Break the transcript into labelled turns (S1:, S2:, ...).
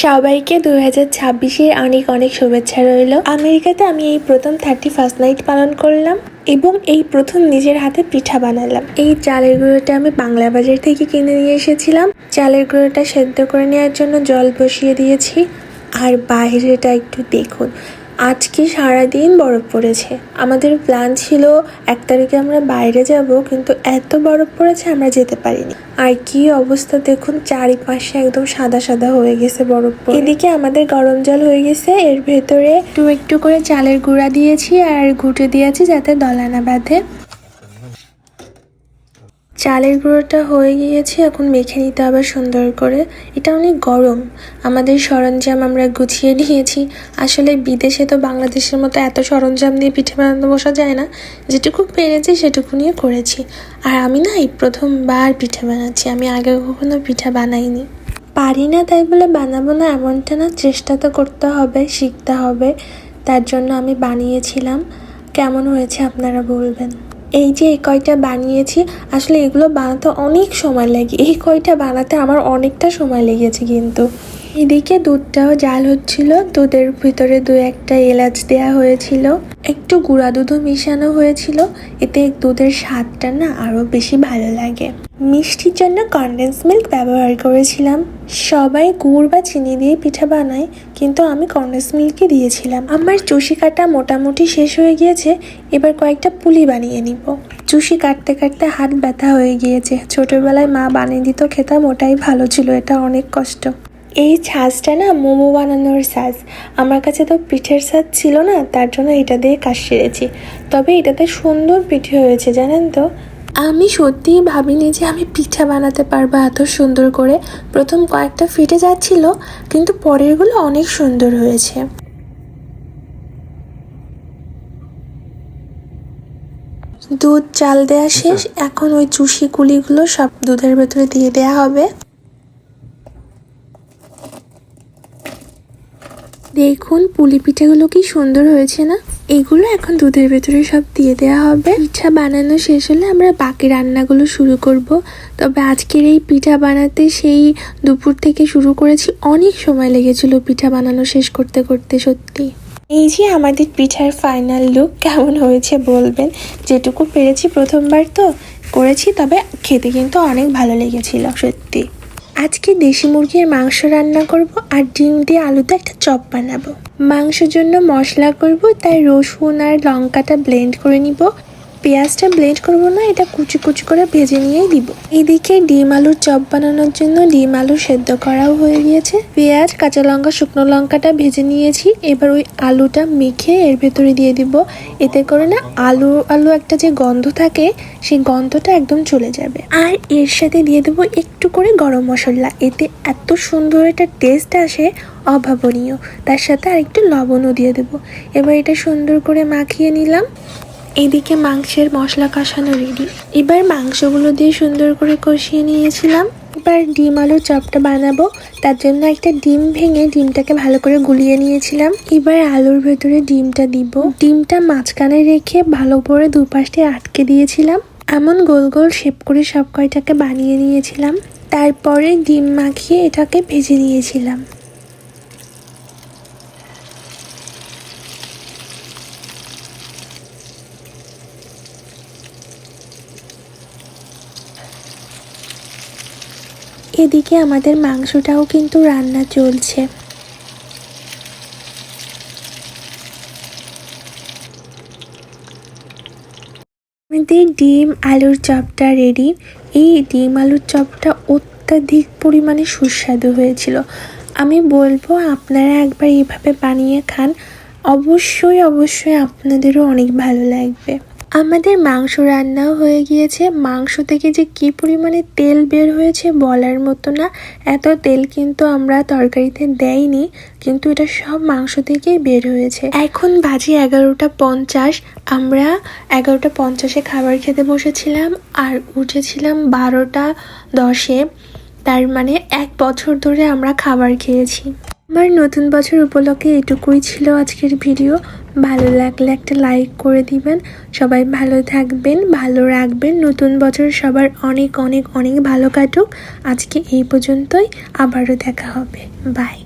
S1: সবাইকে দু হাজার ছাব্বিশের অনেক অনেক শুভেচ্ছা রইল। আমেরিকাতে আমি এই প্রথম থার্টি ফার্স্ট নাইট পালন করলাম এবং এই প্রথম নিজের হাতে পিঠা বানালাম। এই চালের গুঁড়োটা আমি বাংলা বাজার থেকে কিনে নিয়ে এসেছিলাম। চালের গুঁড়োটা সেদ্ধ করে নেওয়ার জন্য জল বসিয়ে দিয়েছি। আর বাইরেটা একটু দেখুন আজকে সারাদিন বরফ পড়েছে? আমাদের প্ল্যান ছিল এক তারিখে আমরা বাইরে যাব, কিন্তু এত বরফ পড়েছে আমরা যেতে পারিনি। আর কি অবস্থা দেখুন, চারিপাশে একদম সাদা সাদা হয়ে গেছে বরফ। এদিকে আমাদের গরম জল হয়ে গেছে, এর ভেতরে একটু একটু করে চালের গুঁড়া দিয়েছি আর ঘুটে দিয়েছি যাতে দলা না বাঁধে। চালের গুঁড়োটা হয়ে গিয়েছে, এখন মেখে নিতে হবে সুন্দর করে। এটা অনেক গরম। আমাদের সরঞ্জাম আমরা গুছিয়ে নিয়েছি। আসলে বিদেশে তো বাংলাদেশের মতো এত সরঞ্জাম দিয়ে পিঠে বানাতে বসা যায় না। যেটুকু পেরেছি সেটুকু নিয়ে করেছি। আর আমি না এই প্রথমবার পিঠে বানাচ্ছি। আমি আগে কখনো পিঠা বানাইনি। পারি না তাই বলে বানাবো না এমনটা না। চেষ্টা তো করতে হবে, শিখতে হবে। তার জন্য আমি বানিয়েছিলাম। কেমন হয়েছে আপনারা বলবেন। এই যে এই কয়টা বানিয়েছি, আসলে এগুলো বানাতে অনেক সময় লাগে। এই কয়টা বানাতে আমার অনেকটা সময় লেগেছে কিন্তু। এদিকে দুধটাও জাল হচ্ছিল। দুধের ভিতরে দু একটা এলাচ দেওয়া হয়েছিল। একটু গুঁড়া দুধও মিশানো হয়েছিল। এতে দুধের স্বাদটা না আরও বেশি ভালো লাগে। মিষ্টির জন্য কনডেন্স মিল্ক ব্যবহার করেছিলাম। সবাই গুড় বা চিনি দিয়ে পিঠা বানায়, কিন্তু আমি কনডেন্স মিল্কই দিয়েছিলাম। আমার চুষি কাটা মোটামুটি শেষ হয়ে গিয়েছে। এবার কয়েকটা পুলি বানিয়ে নিব। চুষি কাটতে কাটতে হাত ব্যথা হয়ে গিয়েছে। ছোটবেলায় মা বানিয়ে দিত, খেতাম, ওটাই ভালো ছিল। এটা অনেক কষ্ট। এই ছাঁচটা না মোমো বানানোর সাজ আমার কাছে তো পিঠের সাজ ছিল না তার জন্য এটা দিয়ে কাজ সেরেছি। তবে এটাতে সুন্দর পিঠে হয়েছে জানেন তো? আমি সত্যিই ভাবিনি যে আমি পিঠা বানাতে পারব এত সুন্দর করে। প্রথম কয়েকটা ফিটে যাচ্ছিল কিন্তু পরেরগুলো অনেক সুন্দর হয়েছে। দুধ চাল দেওয়া শেষ এখন ওই চুষি কুলিগুলো সব দুধের ভেতরে দিয়ে দেওয়া হবে। দেখুন, পুলি পিঠাগুলো কি সুন্দর হয়েছে না? এগুলো এখন দুধের ভেতরে সব দিয়ে দেওয়া হবে। পিঠা বানানো শেষ হলে আমরা বাকি রান্নাগুলো শুরু করব। তবে আজকের এই পিঠা বানাতে সেই দুপুর থেকে শুরু করেছি। অনেক সময় লেগেছিল পিঠা বানানো শেষ করতে করতে, সত্যি। এই যে আমাদের পিঠার ফাইনাল লুক কেমন হয়েছে বলবেন? যেটুকু পেরেছি প্রথমবার তো করেছি, তবে খেতে কিন্তু অনেক ভালো লেগেছিল, সত্যি। আজকে দেশি মুরগির মাংস রান্না করব আর ডিম দিয়ে আলুতে একটা চপ বানাবো। মাংসের জন্য মশলা করব, তাই রসুন আর লঙ্কাটা ব্লেন্ড করে নিব। পেঁয়াজটা ব্লেন্ড করব না, এটা কুচি কুচি করে ভেজে নিয়েই দিব। এদিকে ডিম আলুর চপ বানানোর জন্য ডিম আলু সেদ্ধ করাও হয়ে গিয়েছে। পেঁয়াজ, কাঁচা লঙ্কা, শুকনো লঙ্কাটা ভেজে নিয়েছি। এবার ওই আলুটা মেখে এর ভেতরে দিয়ে দিব। এতে করে না আলু আলু একটা যে গন্ধ থাকে, সেই গন্ধটা একদম চলে যাবে। আর এর সাথে দিয়ে দেবো একটু করে গরম মশলা। এতে এত সুন্দর একটা টেস্ট আসে, অভাবনীয়। তার সাথে আর একটু লবণও দিয়ে দেবো। এবার এটা সুন্দর করে মাখিয়ে নিলাম। এদিকে মাংসের মশলা কষানো রেডি এবার মাংসগুলো দিয়ে সুন্দর করে কষিয়ে নিয়েছিলাম। এবার ডিম আলুর চপটা বানাবো। তার জন্য একটা ডিম ভেঙে ডিমটাকে ভালো করে গুলিয়ে নিয়েছিলাম। এবার আলুর ভেতরে ডিমটা দিব। ডিমটা মাঝখানে রেখে ভালো করে দুপাশে আটকে দিয়েছিলাম। এমন গোল গোল শেপ করে সব কয়টাকে বানিয়ে নিয়েছিলাম। তারপরে ডিম মাখিয়ে এটাকে ভেজে নিয়েছিলাম। এদিকে আমাদের মাংসটাও কিন্তু রান্না চলছে। আমাদের ডিম আলুর চপটা রেডি এই ডিম আলুর চপটা অত্যাধিক পরিমাণে সুস্বাদু হয়েছিল। আমি বলব আপনারা একবার এইভাবে বানিয়ে খান। অবশ্যই অবশ্যই আপনাদেরও অনেক ভালো লাগবে। আমাদের মাংস রান্নাও হয়ে গিয়েছে। মাংস থেকে যে কি পরিমাণে তেল বের হয়েছে বলার মতো না। এত তেল কিন্তু আমরা তরকারিতে দেয়নি কিন্তু এটা সব মাংস থেকেই বের হয়েছে। এখন বাজে এগারোটা পঞ্চাশ। আমরা এগারোটা পঞ্চাশে খাবার খেতে বসেছিলাম আর উঠেছিলাম বারোটা দশে। তার মানে এক বছর ধরে আমরা খাবার খেয়েছি। আমার নতুন বছর উপলক্ষে এটুকুই ছিল আজকের ভিডিও। ভালো লাগলে একটা লাইক করে দিবেন। সবাই ভালো থাকবেন, ভালো রাখবেন। নতুন বছর সবার অনেক অনেক অনেক ভালো কাটুক। আজকে এই পর্যন্তই। আবারও দেখা হবে। বাই